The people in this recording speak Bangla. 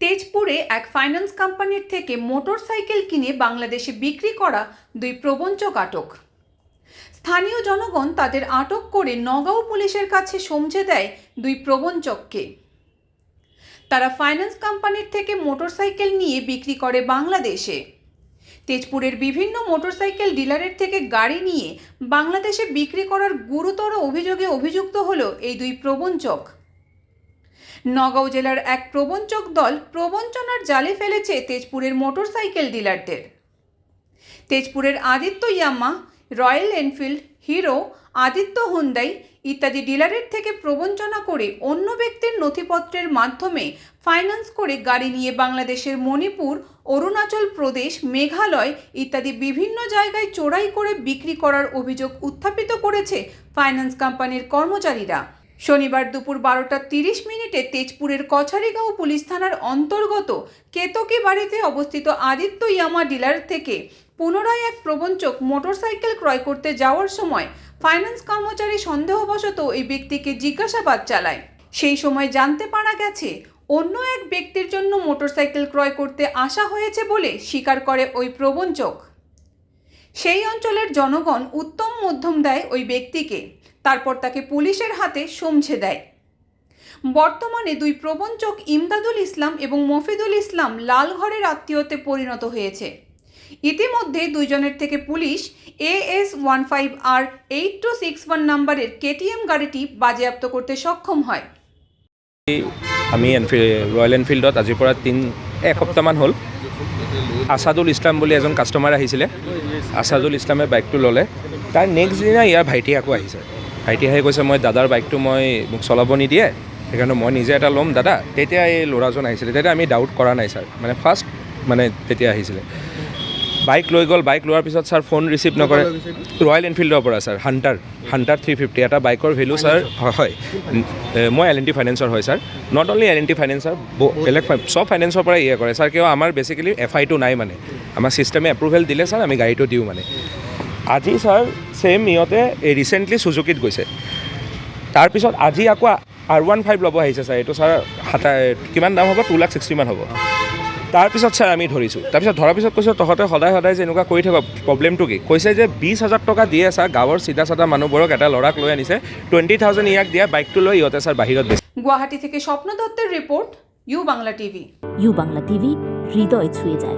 তেজপুরে এক ফাইন্যান্স কোম্পানির থেকে মোটরসাইকেল কিনে বাংলাদেশে বিক্রি করা দুই প্রবঞ্চক আটক স্থানীয় জনগণ তাদের আটক করে নগাঁও পুলিশের কাছে সমঝে দেয় দুই প্রবঞ্চককে। তারা ফাইন্যান্স কোম্পানির থেকে মোটরসাইকেল নিয়ে বিক্রি করে বাংলাদেশে। তেজপুরের বিভিন্ন মোটরসাইকেল ডিলারের থেকে গাড়ি নিয়ে বাংলাদেশে বিক্রি করার গুরুতর অভিযোগে অভিযুক্ত হলো এই দুই প্রবঞ্চক। নগাঁও জেলার এক প্রবঞ্চক দল প্রবঞ্চনার জালে ফেলেছে তেজপুরের মোটরসাইকেল ডিলারদের। তেজপুরের Aditya Yamaha, Royal Enfield, Hero, Aditya Hyundai ইত্যাদি ডিলারের থেকে প্রবঞ্চনা করে অন্য ব্যক্তির নথিপত্রের মাধ্যমে ফাইন্যান্স করে গাড়ি নিয়ে বাংলাদেশের মণিপুর, অরুণাচল প্রদেশ, মেঘালয় ইত্যাদি বিভিন্ন জায়গায় চোরাই করে বিক্রি করার অভিযোগ উত্থাপিত করেছে ফাইন্যান্স কোম্পানির কর্মচারীরা। শনিবার দুপুর বারোটা তিরিশ মিনিটে তেজপুরের কছারিগাঁও পুলিশ থানার অন্তর্গত কেতকি বাড়িতে অবস্থিত আদিত্য ইয়ামা ডিলার থেকে পুনরায় এক প্রবঞ্চক মোটরসাইকেল ক্রয় করতে যাওয়ার সময় ফাইন্যান্স কর্মচারী সন্দেহবশত ওই ব্যক্তিকে জিজ্ঞাসাবাদ চালায়। সেই সময় জানতে পারা গেছে, অন্য এক ব্যক্তির জন্য মোটরসাইকেল ক্রয় করতে আসা হয়েছে বলে স্বীকার করে ওই প্রবঞ্চক। সেই অঞ্চলের জনগণ উত্তম মধ্যম দেয় ওই ব্যক্তিকে। তারপর তাকে পুলিশের হাতে সমঝে দেয়। বর্তমানে দুই প্রবঞ্চক ইমদাদুল ইসলাম এবং মফিদুল ইসলাম লালঘরের আত্মীয়তে পরিণত হয়েছে। ইতিমধ্যে দুইজনের থেকে police AS one five R eight two six one নাম্বারের কেটিএম গাড়িটি বাজেয়াপ্ত করতে সক্ষম হয়। আমি এনফিল্ড ৰয়েল এনফিল্ডত আজিৰ পৰা তিন এসপ্তাহমান হ'ল। আছাদুল ইছলাম বুলি এজন কাষ্টমাৰ আহিছিলে। আছাদুল ইছলামে বাইকটো ল'লে। তাৰ নেক্সট দিনা ইয়াৰ ভাইটি আকৌ আহিছে। ভাইটি আহি কৈছে, মই দাদাৰ বাইকটো মই মোক চলাব নিদিয়ে। সেইকাৰণে মই নিজে এটা ল'ম, দাদা। তেতিয়া এই ল'ৰাজন আহিছিলে। তেতিয়া আমি ডাউট কৰা নাই ছাৰ মানে ফাৰ্ষ্ট মানে তেতিয়া আহিছিলে। বাইক লৈ গ'ল বাইক লোৱাৰ পিছত ছাৰ ফোন ৰিচিভ নকৰে। ৰয়েল এনফিল্ডৰ পৰা sir Hunter Hunter three fifty এটা বাইকৰ ভেলু ছাৰ। হয় মই এল এন টি ফাইনেন্সৰ হয় sir. Not only L N T ফাইনেন্সৰ বেলেগ চব ফাইনেন্সৰ পৰা ইয়ে কৰে। ছাৰ কিয় আমাৰ বেচিকেলি এফ আইটো নাই মানে। আমাৰ ছিষ্টেমে এপ্ৰুভেল দিলে ছাৰ আমি গাড়ীটো দিওঁ মানে। আজি ছাৰ ছেম ইহঁতে ৰিচেণ্টলি চুজুকিত গৈছে। তাৰপিছত আজি আকৌ আৰ ওৱান ফাইভ ল'ব আহিছে ছাৰ। এইটো ছাৰ সাতা কিমান দাম হ'ব? টু লাখ ছিক্সটিমান হ'ব। তাৰপিছত ছাৰ আমি ধৰিছোঁ। তাৰপিছত ধৰাৰ পিছত কৈছোঁ তহঁতে সদায় সদায় যে এনেকুৱা কৰি থাক প্ৰব্লেমটো কি? কৈছে যে বিছ হাজাৰ টকা দিয়ে ছাৰ গাঁৱৰ চিধা চাধা মানুহবোৰক এটা ল'ৰাক লৈ আনিছে টুৱেণ্টি থাউজেণ্ড ইয়াক দিয়া বাইকটো লৈ ইহঁতে ছাৰ বাহিৰত দিছে গুৱাহাটী থেকে স্বপ্ন দত্তের report U Bangla TV. U Bangla TV হৃদয় ছুঁয়ে যায়।